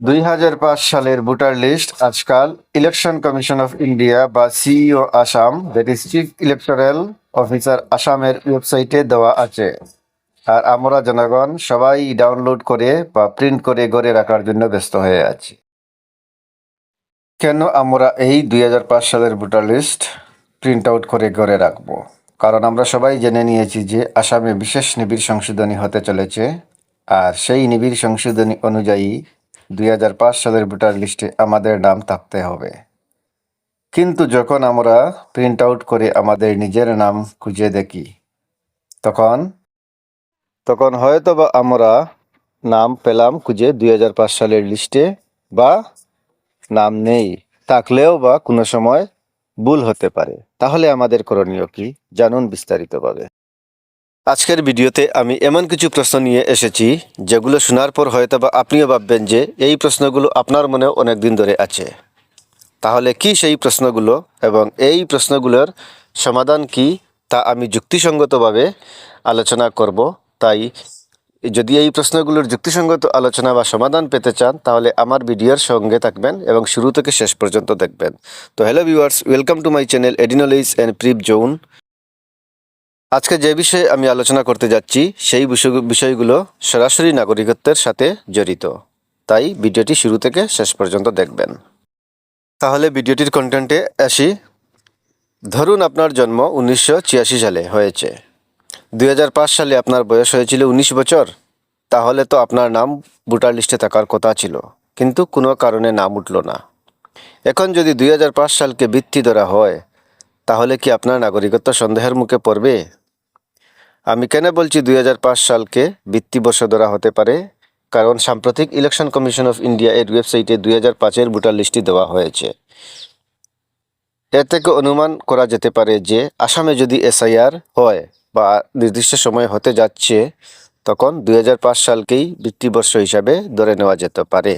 দুই হাজার পাঁচ সালের ভোটার লিস্ট আজকাল ইলেকশন কমিশন অফ ইন্ডিয়া বা CEO Assam that is chief electoral officer আসামের ওয়েবসাইটে দেওয়া আছে। আর আমরা জনগণ সবাই ডাউনলোড করে বা প্রিন্ট করে গড়ে রাখার জন্য ব্যস্ত হয়ে আছি। কেন আমরা এই দুই হাজার পাঁচ সালের ভোটার লিস্ট প্রিন্ট আউট করে গড়ে রাখব? কারণ আমরা সবাই জেনে নিয়েছি যে আসামে বিশেষ নিবিড় সংশোধনী হতে চলেছে। আর সেই নিবিড় সংশোধনী অনুযায়ী দুই হাজার পাঁচ সালের ভোটার লিস্টে আমাদের নাম থাকতে হবে। কিন্তু যখন আমরা প্রিন্ট আউট করে আমাদের নিজের নাম খুঁজে দেখি, তখন তখন হয়তো বা আমরা নাম পেলাম খুঁজে দুই হাজার পাঁচ সালের লিস্টে বা নাম নেই। থাকলেও বা কোনো সময় ভুল হতে পারে। তাহলে আমাদের করণীয় কি? জানুন বিস্তারিতভাবে। আজকের ভিডিওতে আমি এমন কিছু প্রশ্ন নিয়ে এসেছি, যেগুলো শোনার পর হয়তো বা আপনিও ভাববেন যে এই প্রশ্নগুলো আপনার মনেও অনেক দিন ধরে আছে। তাহলে কি সেই প্রশ্নগুলো এবং এই প্রশ্নগুলোর সমাধান কি তা আমি যুক্তিসঙ্গতভাবে আলোচনা করব। তাই যদি এই প্রশ্নগুলোর যুক্তিসঙ্গত আলোচনা বা সমাধান পেতে চান, তাহলে আমার ভিডিওর সঙ্গে থাকবেন এবং শুরু থেকে শেষ পর্যন্ত দেখবেন। তো hello viewers, welcome to my channel এডিনোলিজ and prep zone. আজকে যে বিষয়ে আমি আলোচনা করতে যাচ্ছি, সেই বিষয়- বিষয়গুলো সরাসরি নাগরিকত্বের সাথে জড়িত। তাই ভিডিওটি শুরু থেকে শেষ পর্যন্ত দেখবেন। তাহলে ভিডিওটির কন্টেন্টে আসি। ধরুন আপনার জন্ম উনিশশো ছিয়াশি সালে হয়েছে। দুই হাজার পাঁচ সালে আপনার বয়স হয়েছিল উনিশ বছর। তাহলে তো আপনার নাম ভোটার লিস্টে থাকার কথা ছিল। কিন্তু কোনো কারণে নাম উঠল না। এখন যদি দুই হাজার পাঁচ সালকে বৃত্তি ধরা হয়, তাহলে কি আপনার নাগরিকত্ব সন্দেহের মুখে পড়বে? আমি কেন বলছি দুই হাজার পাঁচ সালকে বৃত্তিবর্ষ ধরা হতে পারে? কারণ সাম্প্রতিক ইলেকশন কমিশন অফ ইন্ডিয়া এর ওয়েবসাইটে দুই হাজার পাঁচের ভোটার লিস্টটি দেওয়া হয়েছে। এর থেকে অনুমান করা যেতে পারে যে, আসামে যদি এসআইআর হয় বা নির্দিষ্ট সময় হতে যাচ্ছে, তখন দুই হাজার পাঁচ সালকেই বৃত্তিবর্ষ হিসাবে ধরে নেওয়া যেতে পারে।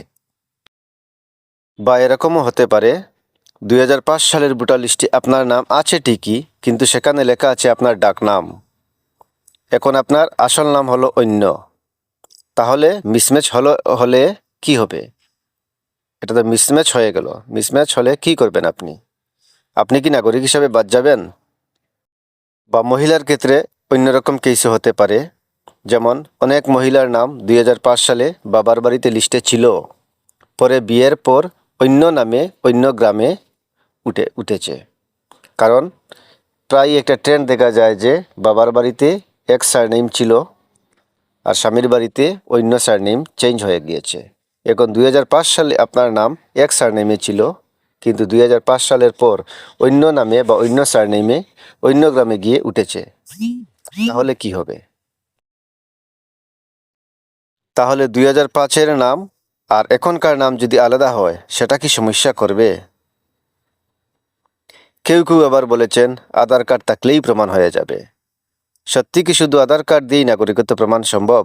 বা এরকমও হতে পারে, দুই হাজার পাঁচ সালের ভোটার লিস্টে আপনার নাম আছে ঠিকই, কিন্তু সেখানে লেখা আছে আপনার ডাক নাম এখন আপনার আসল নাম হলো অন্য। তাহলে মিসম্যাচ হলো, হলে কি হবে? এটা তো মিসম্যাচ হয়ে গেল। মিসম্যাচ হলে কি করবেন আপনি? আপনি কি নাগরিক হিসাবে বাদ যাবেন? বা মহিলার ক্ষেত্রে অন্যরকম কেসও হতে পারে। যেমন, অনেক মহিলার নাম দুই হাজার পাঁচ সালে বাবার বাড়িতে লিস্টে ছিল। পরে বিয়ের পর অন্য নামে অন্য গ্রামে উঠে, উঠেছে। কারণ প্রায় একটা ট্রেন্ড দেখা যায় যে বাবার বাড়িতে এক সারনেম ছিল আর স্বামীর বাড়িতে অন্য সারনেম চেঞ্জ হয়ে গিয়েছে। এখন দুই হাজার পাঁচ সালে আপনার নাম এক সারনেমে ছিল, কিন্তু দুই হাজার পাঁচ সালের পর অন্য নামে বা অন্য সারনেমে অন্য গ্রামে গিয়ে উঠেছে। তাহলে কি হবে? তাহলে দুই হাজার পাঁচের নাম আর এখনকার নাম যদি আলাদা হয়, সেটা কি সমস্যা করবে? কেউ কেউ আবার বলেছেন, আধার কার্ড থাকলেই প্রমাণ হয়ে যাবে। সত্যি কি শুধু আধার কার্ড দিয়েই নাগরিকত্ব প্রমাণ সম্ভব?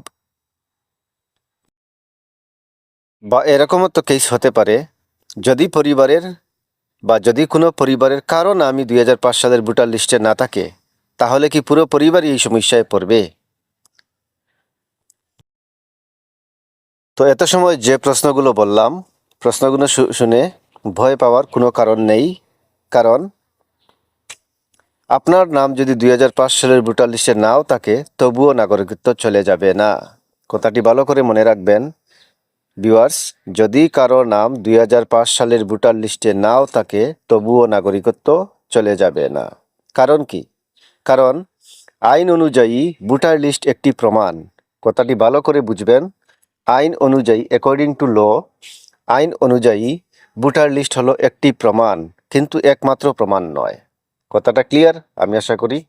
বা এরকমও তো কেস হতে পারে, যদি পরিবারের বা যদি কোনো পরিবারের কারও নামই দুই সালের ভোটার লিস্টে না থাকে, তাহলে কি পুরো পরিবারই এই সমস্যায় পড়বে? তো এত সময় যে প্রশ্নগুলো বললাম, প্রশ্নগুলো শুনে ভয় পাওয়ার কোনো কারণ নেই, কারণ আপনার নাম যদি দুই হাজার পাঁচ সালের ভোটার লিস্টে নাও থাকে, তবুও নাগরিকত্ব চলে যাবে না। কথাটি ভালো করে মনে রাখবেন, ভিউয়ার্স, যদি কারও নাম দুই হাজার পাঁচ সালের ভোটার লিস্টে নাও থাকে, তবুও নাগরিকত্ব চলে যাবে না। কারণ কি? কারণ আইন অনুযায়ী ভোটার লিস্ট একটি প্রমাণ। কথাটি ভালো করে বুঝবেন, আইন অনুযায়ী অ্যাকর্ডিং টু ল আইন অনুযায়ী ভোটার লিস্ট হলো একটি প্রমাণ, কিন্তু একমাত্র প্রমাণ নয়। কথাটা ক্লিয়ার আমি আশা করি।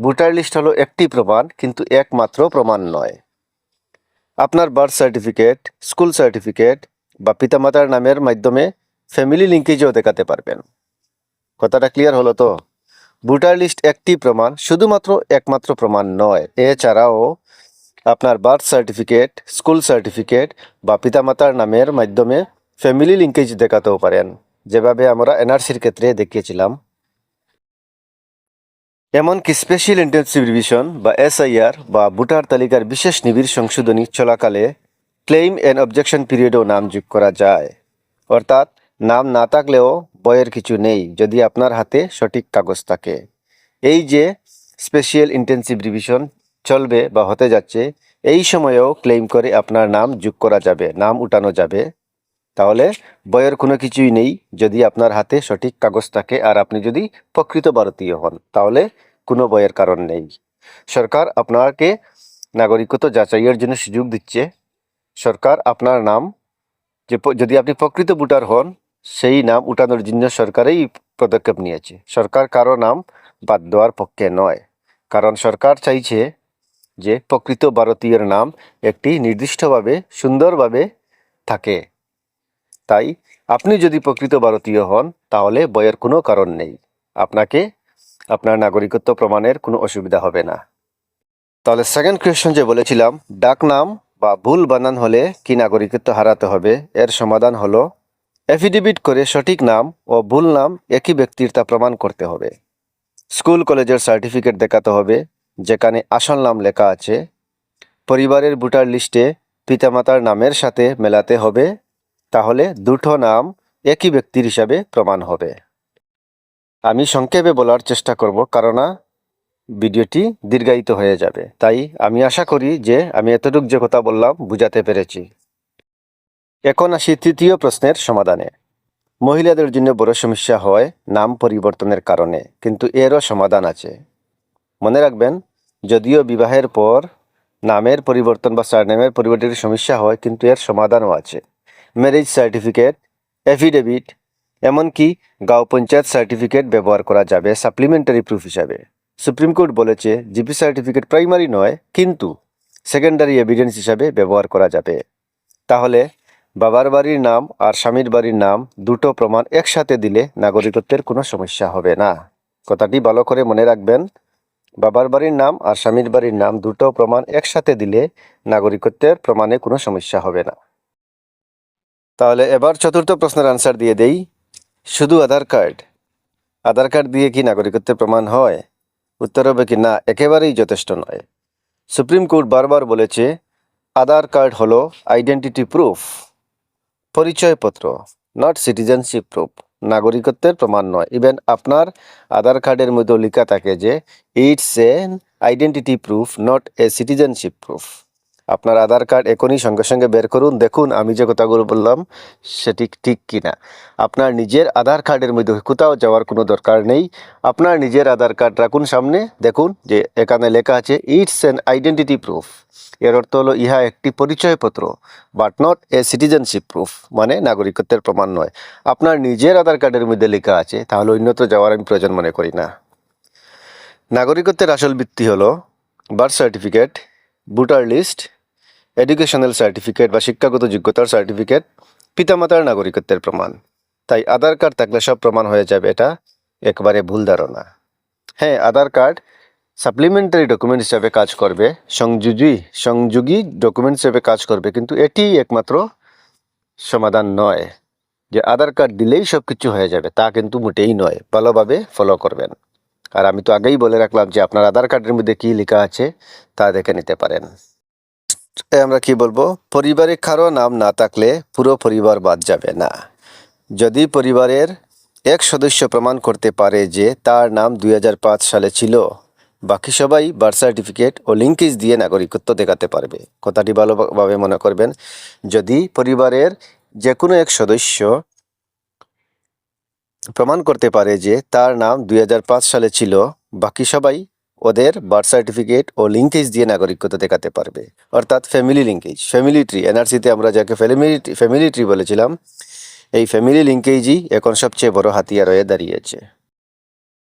ভোটার লিস্ট হলো একটি প্রমাণ, কিন্তু একমাত্র প্রমাণ নয়। আপনার বার্থ সার্টিফিকেট স্কুল সার্টিফিকেট বা পিতামাতার নামের মাধ্যমে ফ্যামিলি লিঙ্কেজও দেখাতে পারবেন। কথাটা ক্লিয়ার হলো তো? ভোটার লিস্ট একটি প্রমাণ, শুধুমাত্র একমাত্র প্রমাণ নয়। এছাড়াও, আপনার বার্থ সার্টিফিকেট স্কুল সার্টিফিকেট বা পিতামাতার নামের মাধ্যমে ফ্যামিলি লিঙ্কেজ দেখাতেও পারেন। যেভাবে আমরা এনআরসির ক্ষেত্রে দেখিয়েছিলাম। এমনকি স্পেশাল ইন্টেন্সিভ রিভিশন বা এসআইআর বা ভোটার তালিকার বিশেষ নিবিড় সংশোধনী চলাকালে ক্লেইম অ্যান্ড অবজেকশন পিরিয়ডেও নাম যোগ করা যায়। অর্থাৎ নাম না থাকলেও বয়ের কিছু নেই, যদি আপনার হাতে সঠিক কাগজ থাকে। এই যে স্পেশাল ইন্টেন্সিভ রিভিশন চলবে বা হতে যাচ্ছে, এই সময়েও ক্লেম করে আপনার নাম যোগ করা যাবে, নাম উঠানো যাবে। তাহলে বয়ের কোনো কিছুই নেই যদি আপনার হাতে সঠিক কাগজ থাকে আর আপনি যদি প্রকৃত ভারতীয় হন, তাহলে কোনো বয়ের কারণ নেই। সরকার আপনাকে নাগরিকত্ব যাচাইয়ের জন্য সুযোগ দিচ্ছে। সরকার আপনার নাম, যে যদি আপনি প্রকৃত ভোটার হন, সেই নাম উঠানোর জন্য সরকারেই পদক্ষেপ নিয়েছে। সরকার কারও নাম বাদ দেওয়ার পক্ষে নয়। কারণ সরকার চাইছে যে প্রকৃত ভারতীয়ের নাম একটি নির্দিষ্টভাবে, সুন্দরভাবে থাকে। তাই আপনি যদি প্রকৃত ভারতীয় হন, তাহলে বয়ের কোনো কারণ নেই। আপনাকে, আপনার নাগরিকত্ব প্রমাণের কোনো অসুবিধা হবে না। তাহলে সেকেন্ড কোয়েশ্চন যে বলেছিলাম, ডাক নাম বা ভুল বানান হলে কি নাগরিকত্ব হারাতে হবে? এর সমাধান হলো এফিডেভিট করে সঠিক নাম ও ভুল নাম একই ব্যক্তির তা প্রমাণ করতে হবে। স্কুল, কলেজের সার্টিফিকেট দেখাতে হবে, যেখানে আসল নাম লেখা আছে। পরিবারের ভোটার লিস্টে পিতামাতার নামের সাথে মেলাতে হবে তাহলে দুটো নাম একই ব্যক্তির হিসাবে প্রমাণ হবে। আমি সংক্ষেপে বলার চেষ্টা করব কারণ ভিডিওটি দীর্ঘায়িত হয়ে যাবে। তাই আমি আশা করি যে আমি এতটুক যে কথা বললাম বুঝাতে পেরেছি। এখন আসি তৃতীয় প্রশ্নের সমাধানে। মহিলাদের জন্য বড় সমস্যা হয় নাম পরিবর্তনের কারণে, কিন্তু এরও সমাধান আছে। মনে রাখবেন, যদিও বিবাহের পর নামের পরিবর্তন বা সারনেমের পরিবর্তনের সমস্যা হয়, কিন্তু এর সমাধানও আছে। ম্যারেজ সার্টিফিকেট এফিডেভিট এমনকি গাঁও পঞ্চায়েত সার্টিফিকেট ব্যবহার করা যাবে সাপ্লিমেন্টারি প্রুফ হিসাবে। সুপ্রিম কোর্ট বলেছে জিপি সার্টিফিকেট প্রাইমারি নয়, কিন্তু সেকেন্ডারি এভিডেন্স হিসাবে ব্যবহার করা যাবে। তাহলে বাবার বাড়ির নাম আর স্বামীর বাড়ির নাম দুটো প্রমাণ একসাথে দিলে নাগরিকত্বের কোনো সমস্যা হবে না। কথাটি ভালো করে মনে রাখবেন, বাবার বাড়ির নাম আর স্বামীর বাড়ির নাম দুটো প্রমাণ একসাথে দিলে নাগরিকত্বের প্রমাণে কোনো সমস্যা হবে না। তাহলে এবার চতুর্থ প্রশ্নের আনসার দিয়ে দেই। শুধু আধার কার্ড। আধার কার্ড দিয়ে কি নাগরিকত্বের প্রমাণ হয়? উত্তর হবে কি না, একেবারেই যথেষ্ট নয়। সুপ্রিম কোর্ট বারবার বলেছে, আধার কার্ড হলো আইডেন্টিটি প্রুফ পরিচয়পত্র নট সিটিজেনশিপ প্রুফ নাগরিকত্বের প্রমাণ নয়। ইভেন আপনার আধার কার্ডের মধ্যেও লেখা থাকে যে it's an identity proof not a citizenship proof আপনার আধার কার্ড এখনই সঙ্গে সঙ্গে বের করুন। দেখুন, আমি যে কথাগুলো বললাম, সেটি ঠিক কিনা। আপনার নিজের আধার কার্ডের মধ্যে কোথাও যাওয়ার কোনো দরকার নেই। আপনার নিজের আধার কার্ড রাখুন সামনে। দেখুন যে এখানে লেখা আছে ইটস এন আইডেন্টিটি প্রুফ এর অর্থ হলো, ইহা একটি পরিচয়পত্র but not a citizenship proof মানে নাগরিকত্বের প্রমাণ নয়। আপনার নিজের আধার কার্ডের মধ্যে লেখা আছে, তাহলে অন্যত্র যাওয়ার আমি প্রয়োজন মনে করি না। নাগরিকত্বের আসল ভিত্তি হলো birth certificate voter list educational certificate বা শিক্ষাগত যোগ্যতার সার্টিফিকেট পিতামাতার নাগরিকত্বের প্রমাণ। তাই আধার কার্ড থাকলে সব প্রমাণ হয়ে যাবে, এটা একবারে ভুল ধারণা। হ্যাঁ আধার কার্ড সাপ্লিমেন্টারি ডকুমেন্ট হিসাবে কাজ করবে, সংযোগী সংযোগী ডকুমেন্ট হিসেবে কাজ করবে, কিন্তু এটি একমাত্র সমাধান নয়। যে আধার কার্ড দিলেই সব কিছু হয়ে যাবে, তা কিন্তু মোটেই নয়, ভালোভাবে ফলো করবেন। আর আমি তো আগেই বলে রাখলাম যে আপনার আধার কার্ডের মধ্যে কী লেখা আছে, তা দেখে নিতে পারেন। আমরা কি বলব? পরিবারে কারও নাম না থাকলে পুরো পরিবার বাদ যাবে না। যদি পরিবারের এক সদস্য প্রমাণ করতে পারে যে তার নাম দুই হাজার পাঁচ সালে ছিল, বাকি সবাই বার্থ সার্টিফিকেট ও লিঙ্কেজ দিয়ে নাগরিকত্ব দেখাতে পারবে। কথাটি ভালোভাবে মনে করবেন। যদি পরিবারের যে কোনো এক সদস্য প্রমাণ করতে পারে যে তার নাম দুই হাজার পাঁচ সালে ছিল, বাকি সবাই ওদের বার্থ সার্টিফিকেট ও লিঙ্কেজ দিয়ে নাগরিকত্ব দেখাতে পারবে। অর্থাৎ ফ্যামিলি লিঙ্কেজ ফ্যামিলি ট্রি এনআরসিতে আমরা যাকে ফ্যামিলি ফ্যামিলি ট্রি বলেছিলাম, এই ফ্যামিলি লিঙ্কেজই এখন সবচেয়ে বড় হাতিয়ার হয়ে দাঁড়িয়েছে।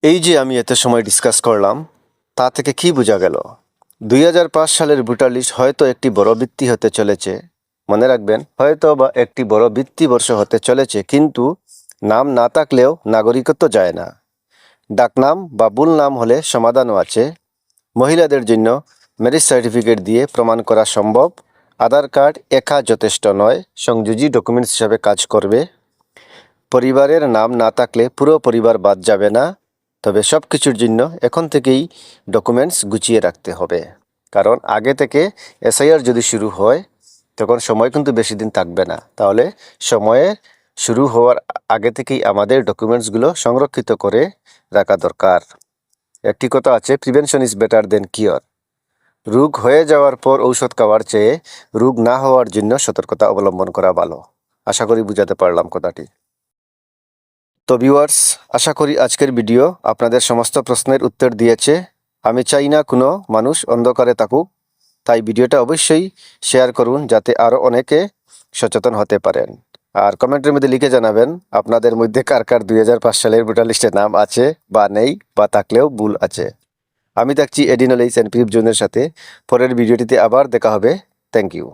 এই যে আমি এত সময় ডিসকাস করলাম, তা থেকে কি বোঝা গেল? দুই হাজার পাঁচ সালের ভোটার লিস্ট হয়তো একটি বড় বৃত্তি হতে চলেছে, মনে রাখবেন, হয়তো বা একটি বড় বৃত্তি বর্ষ হতে চলেছে, কিন্তু নাম না থাকলেও নাগরিকত্ব যায় না। ডাকনাম বা ভুল নাম হলে সমাধানও আছে। মহিলাদের জন্য ম্যারেজ সার্টিফিকেট দিয়ে প্রমাণ করা সম্ভব। আধার কার্ড একা যথেষ্ট নয়, সংযোজী ডকুমেন্টস হিসাবে কাজ করবে। পরিবারের নাম না থাকলে পুরো পরিবার বাদ যাবে না। তবে সব কিছুর জন্য এখন থেকেই ডকুমেন্টস গুছিয়ে রাখতে হবে। কারণ আগে থেকে এসআইআর যদি শুরু হয়, তখন সময় কিন্তু বেশি দিন থাকবে না। তাহলে সময়ে শুরু হওয়ার আগে থেকেই আমাদের ডকুমেন্টসগুলো সংরক্ষিত করে রাখা দরকার। একটি কথা আছে prevention is better than cure রোগ হয়ে যাওয়ার পর ঔষধ খাওয়ার চেয়ে রোগ না হওয়ার জন্য সতর্কতা অবলম্বন করা ভালো। আশা করি বুঝাতে পারলাম কথাটি। তো ভিউয়ার্স আশা করি আজকের ভিডিও আপনাদের সমস্ত প্রশ্নের উত্তর দিয়েছে। আমি চাই না কোনো মানুষ অন্ধকারে থাকুক, তাই ভিডিওটা অবশ্যই শেয়ার করুন যাতে আরও অনেকে সচেতন হতে পারেন। আর কমেন্টের মধ্যে লিখে জানাবেন, আপনাদের মধ্যে কার কার দুই হাজার পাঁচ সালের ভোটার লিস্টে নাম আছে বা নেই বা থাকলেও ভুল আছে। আমি থাকছি এডিনল এইচ অ্যান্ড পিপ জোনের সাথে। পরের ভিডিওটিতে আবার দেখা হবে। থ্যাংক ইউ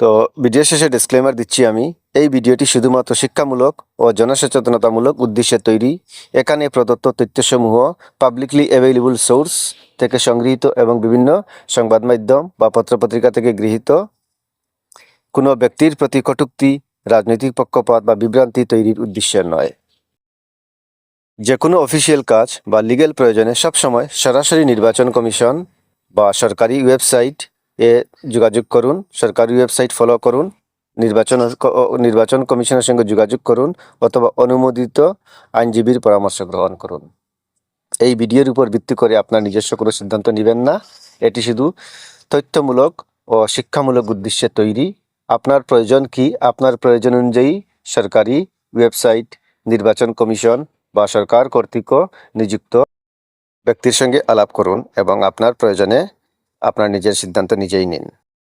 তো ভিডিও শেষে ডিসক্লেমার দিচ্ছি আমি, এই ভিডিওটি শুধুমাত্র শিক্ষামূলক ও জনসচেতনতামূলক উদ্দেশ্যে তৈরি। এখানে প্রদত্ত তথ্যসমূহ পাবলিকলি অ্যাভেলেবল সোর্স থেকে সংগৃহীত এবং বিভিন্ন সংবাদ মাধ্যম বা পত্রপত্রিকা থেকে গৃহীত। কোনো ব্যক্তির প্রতি কটুক্তি, রাজনৈতিক পক্ষপাত বা বিভ্রান্তি তৈরির উদ্দেশ্য নয়। যে কোনো অফিসিয়াল কাজ বা লিগ্যাল প্রয়োজনে সবসময় সরাসরি নির্বাচন কমিশন বা সরকারি ওয়েবসাইট এ যোগাযোগ করুন, সরকারি ওয়েবসাইট ফলো করুন, নির্বাচন নির্বাচন কমিশনের সঙ্গে যোগাযোগ করুন অথবা অনুমোদিত আইনজীবীর পরামর্শ গ্রহণ করুন। এই ভিডিওর উপর ভিত্তি করে আপনার নিজস্ব কোনো সিদ্ধান্ত নেবেন না। এটি শুধু তথ্যমূলক ও শিক্ষামূলক উদ্দেশ্যে তৈরি। আপনার প্রয়োজন কি? আপনার প্রয়োজন অনুযায়ী সরকারি ওয়েবসাইট, নির্বাচন কমিশন বা সরকার কর্তৃক নিযুক্ত ব্যক্তির সঙ্গে আলাপ করুন এবং আপনার প্রয়োজনে আপনার নিজের সিদ্ধান্ত নিজেই নিন।